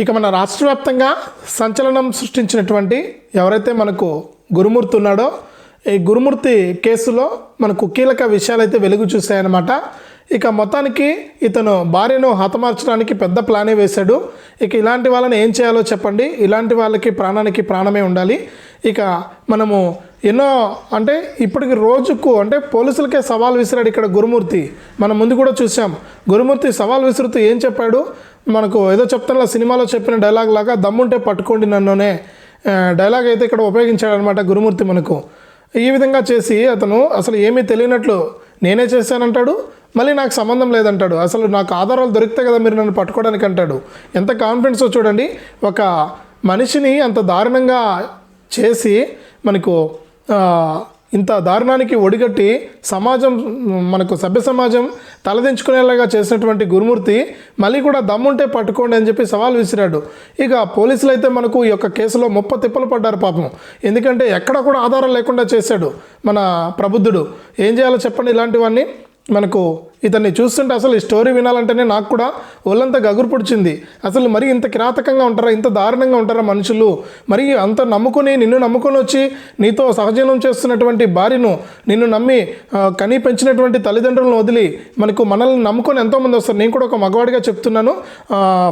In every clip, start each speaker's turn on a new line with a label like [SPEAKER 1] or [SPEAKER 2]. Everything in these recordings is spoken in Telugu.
[SPEAKER 1] ఇక మన రాష్ట్ర వ్యాప్తంగా సంచలనం సృష్టించినటువంటి ఎవరైతే మనకు గురుమూర్తి ఉన్నాడో ఈ గురుమూర్తి కేసులో మనకు కీలక విషయాలు అయితే వెలుగు చూశాయన్నమాట. ఇక మొత్తానికి ఇతను భార్యను హతమార్చడానికి పెద్ద ప్లానే వేశాడు. ఇక ఇలాంటి వాళ్ళని ఏం చేయాలో చెప్పండి. ఇలాంటి వాళ్ళకి ప్రాణానికి ప్రాణమే ఉండాలి. ఇక మనము ఎన్నో అంటే ఇప్పటికి రోజుకు అంటే పోలీసులకే సవాల్ విసిరాడు ఇక్కడ గురుమూర్తి. మనం ముందు కూడా చూసాం. గురుమూర్తి సవాల్ విసురుతూ ఏం చెప్పాడు? మనకు ఏదో చెప్తున్న సినిమాలో చెప్పిన డైలాగ్ లాగా దమ్ముంటే పట్టుకోండి నన్నునే. డైలాగ్ అయితే ఇక్కడ ఉపయోగించాడనమాట గురుమూర్తి మనకు. ఈ విధంగా చేసి అతను అసలు ఏమీ తెలియనట్లు నేనే చేశానంటాడు? మళ్ళీ నాకు సంబంధం లేదంటాడు. అసలు నాకు ఆధారాలు దొరికితే కదా మీరు నన్ను పట్టుకోవడానికి అంటాడు. ఎంత కాన్ఫిడెన్స్ చూడండి. ఒక మనిషిని అంత దారుణంగా చేసి మనకు ఇంత దారుణానికి ఒడిగట్టి సమాజం మనకు సభ్య సమాజం తలదించుకునేలాగా చేసినటువంటి గురుమూర్తి మళ్ళీ కూడా దమ్ముంటే పట్టుకోండి అని చెప్పి సవాల్ విసిరాడు. ఇక పోలీసులు అయితే మనకు ఈ యొక్క కేసులో ముప్ప తిప్పలు పడ్డారు పాపం. ఎందుకంటే ఎక్కడ కూడా ఆధారం లేకుండా చేశాడు మన ప్రబుద్ధుడు. ఏం చేయాలో చెప్పండి ఇలాంటివన్నీ. మనకు ఇతన్ని చూస్తుంటే అసలు ఈ స్టోరీ వినాలంటేనే నాకు కూడా ఒళ్ళంతా గగురు పొడిచింది. అసలు మరి ఇంత కిరాతకంగా ఉంటారా ఇంత దారుణంగా ఉంటారా మనుషులు? మరి అంత నమ్ముకుని నిన్ను నమ్ముకొని వచ్చి నీతో సహజీవనం చేస్తున్నటువంటి భార్యను నిన్ను నమ్మి ఆ, కని పెంచినటువంటి తల్లిదండ్రులను వదిలి మనకు మనల్ని నమ్ముకొని ఎంతోమంది వస్తారు. నేను కూడా ఒక మగవాడిగా చెప్తున్నాను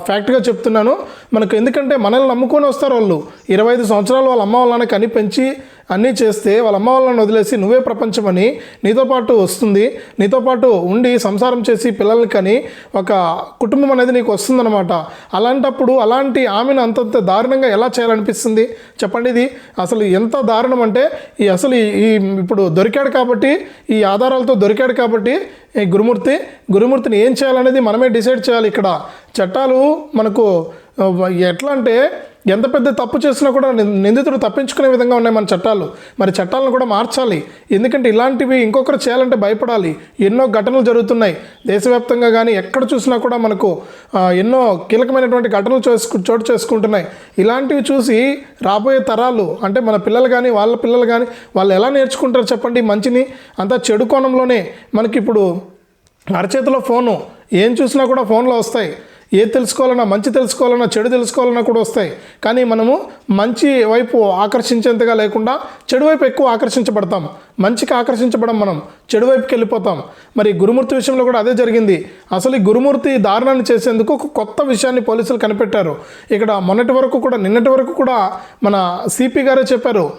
[SPEAKER 1] ఫ్యాక్ట్గా చెప్తున్నాను. మనకు ఎందుకంటే మనల్ని నమ్ముకొని వస్తారు వాళ్ళు. ఇరవై ఐదు సంవత్సరాలు వాళ్ళ అమ్మ వాళ్ళని కని పెంచి అన్నీ చేస్తే వాళ్ళ అమ్మ వాళ్ళని వదిలేసి నువ్వే ప్రపంచమని నీతో పాటు వస్తుంది. నీతో పాటు ఉండి సంసారం చేసి పిల్లల్ని కని ఒక కుటుంబం అనేది నీకు వస్తుందన్నమాట. అలాంటప్పుడు అలాంటి ఆమెను అంతంత దారుణంగా ఎలా చేయాలనిపిస్తుంది? చెప్పండి ఇది. అసలు ఎంత దారుణం అంటే ఈ అసలు ఈ ఇప్పుడు దొరికాడు కాబట్టి ఈ ఆధారాలతో దొరికాడు కాబట్టి ఈ గురుమూర్తి గురుమూర్తిని ఏం చేయాలనేది మనమే డిసైడ్ చేయాలి ఇక్కడ. చట్టాలు మనకు ఎట్లా అంటే ఎంత పెద్ద తప్పు చేసినా కూడా నిందితుడు తప్పించుకునే విధంగా ఉన్నాయి మన చట్టాలు. మరి చట్టాలను కూడా మార్చాలి. ఎందుకంటే ఇలాంటివి ఇంకొకరు చేయాలంటే భయపడాలి. ఎన్నో ఘటనలు జరుగుతున్నాయి. దేశవ్యాప్తంగా కానీ ఎక్కడ చూసినా కూడా మనకు ఎన్నో కీలకమైనటువంటి ఘటనలు చేసుకు చోటు చేసుకుంటున్నాయి. ఇలాంటివి చూసి రాబోయే తరాలు అంటే మన పిల్లలు కానీ వాళ్ళ పిల్లలు కానీ వాళ్ళు ఎలా నేర్చుకుంటారు చెప్పండి? మంచిని అంతా చెడు కోణంలోనే మనకి ఇప్పుడు అరచేతిలో ఫోను. ఏం చూసినా కూడా ఫోన్లో వస్తాయి. ఏ తెలుసుకోవాలన్నా మంచి తెలుసుకోవాలన్నా చెడు తెలుసుకోవాలన్నా కూడా వస్తాయి. కానీ మనము మంచి వైపు ఆకర్షించేంతగా లేకుండా చెడు వైపు ఎక్కువ ఆకర్షించబడతాం. మంచికి ఆకర్షించబడం మనం చెడు వైపుకి వెళ్ళిపోతాం. మరి గురుమూర్తి విషయంలో కూడా అదే జరిగింది. అసలు ఈ గురుమూర్తి దారుణాన్ని చేసేందుకు ఒక కొత్త విషయాన్ని పోలీసులు కనిపెట్టారు. ఇక్కడ మొన్నటి వరకు కూడా నిన్నటి వరకు కూడా మన సిపి గారే చెప్పారు.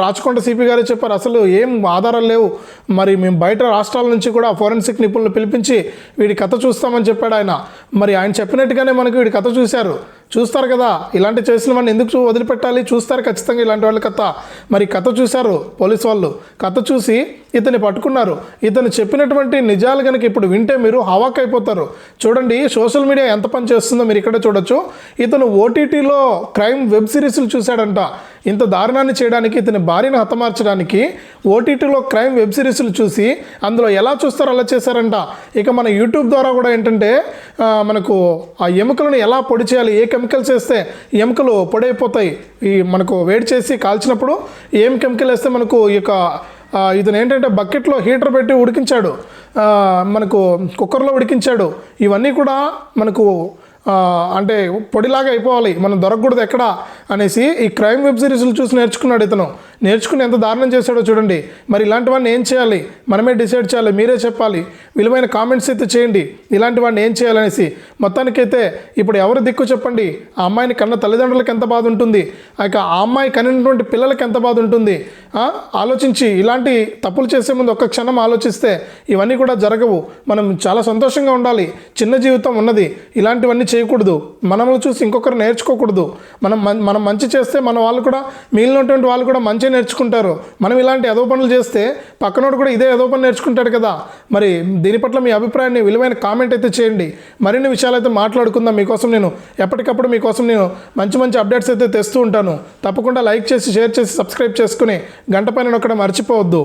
[SPEAKER 1] రాచకొండ సిపి గారే చెప్పారు. అసలు ఏం ఆధారాలు లేవు. మరి మేము బయట రాష్ట్రాల నుంచి కూడా ఫోరెన్సిక్ నిపుణులు పిలిపించి వీడి కథ చూస్తామని చెప్పాడు ఆయన. మరి ఆయన చెప్పినట్టుగానే మనకు వీడి కథ చూశారు. చూస్తారు కదా ఇలాంటి చేసిన వాడిని ఎందుకు చూ- వదిలిపెట్టాలి? చూస్తారు ఖచ్చితంగా ఇలాంటి వాళ్ళ కథ. మరి కథ చూశారు పోలీసు వాళ్ళు. కథ చూసి ఇతన్ని పట్టుకున్నారు. ఇతను చెప్పినటువంటి నిజాలు కనుక ఇప్పుడు వింటే మీరు హవాక్ అయిపోతారు చూడండి సోషల్ మీడియా ఎంత పని చేస్తుందో మీరు ఇక్కడ చూడొచ్చు. ఇతను ఓటీటీలో క్రైమ్ వెబ్ సిరీస్లు చూశాడంట. ఇంత దారుణాన్ని చేయడానికి ఇతని భార్యను హతమార్చడానికి ఓటీటీలో క్రైమ్ వెబ్ సిరీస్లు చూసి అందులో ఎలా చూస్తారో అలా చేశారంట. ఇక మన యూట్యూబ్ ద్వారా కూడా ఏంటంటే మనకు ఆ ఎముకలను ఎలా పొడి చేయాలి ఏ కెమికల్స్ వేస్తే ఎముకలు పొడైపోతాయి. ఈ మనకు వేడి చేసి కాల్చినప్పుడు ఏం కెమికల్ వేస్తే మనకు ఈ యొక్క ఇతను ఏంటంటే బకెట్లో హీటర్ పెట్టి ఉడికించాడు. మనకు కుక్కర్లో ఉడికించాడు. ఇవన్నీ కూడా మనకు అంటే పొడిలాగా అయిపోవాలి. మనం దొరకకూడదు ఎక్కడ. అనేసి ఈ క్రైమ్ వెబ్ సిరీస్లు చూసి నేర్చుకున్నాడు ఇతను. నేర్చుకుని ఎంత దారుణం చేశాడో చూడండి. మరి ఇలాంటివన్నీ ఏం చేయాలి? మనమే డిసైడ్ చేయాలి. మీరే చెప్పాలి. విలువైన కామెంట్స్ అయితే చేయండి. ఇలాంటి వాడిని ఏం చేయాలనేసి. మొత్తానికైతే ఇప్పుడు ఎవరు దిక్కు చెప్పండి? ఆ అమ్మాయిని కన్న తల్లిదండ్రులకు ఎంత బాధ ఉంటుంది? ఆ యొక్క ఆ అమ్మాయి కనినటువంటి పిల్లలకి ఎంత బాధ ఉంటుంది? ఆలోచించి ఇలాంటి తప్పులు చేసే ముందు ఒక్క క్షణం ఆలోచిస్తే ఇవన్నీ కూడా జరగవు. మనం చాలా సంతోషంగా ఉండాలి. చిన్న జీవితం ఉన్నది. ఇలాంటివన్నీ చేయకూడదు. మనల్ని చూసి ఇంకొకరు నేర్చుకోకూడదు. మనం మన మనం మంచి చేస్తే మన వాళ్ళు కూడా మిగిలినటువంటి వాళ్ళు కూడా మంచి నేర్చుకుంటారు. మనం ఇలాంటి ఏదో పనులు చేస్తే పక్కనోడు కూడా ఇదే ఏదో పని నేర్చుకుంటాడు కదా. మరి దీని పట్ల మీ అభిప్రాయాన్ని విలువైన కామెంట్ అయితే చేయండి. మరిన్ని విషయాలు అయితే మాట్లాడుకుందాం. మీకోసం నేను ఎప్పటికప్పుడు మీకోసం నేను మంచి మంచి అప్డేట్స్ అయితే తెస్తూ ఉంటాను. తప్పకుండా లైక్ చేసి షేర్ చేసి సబ్స్క్రైబ్ చేసుకుని గంట పైన నొక్కడం మర్చిపోవద్దు.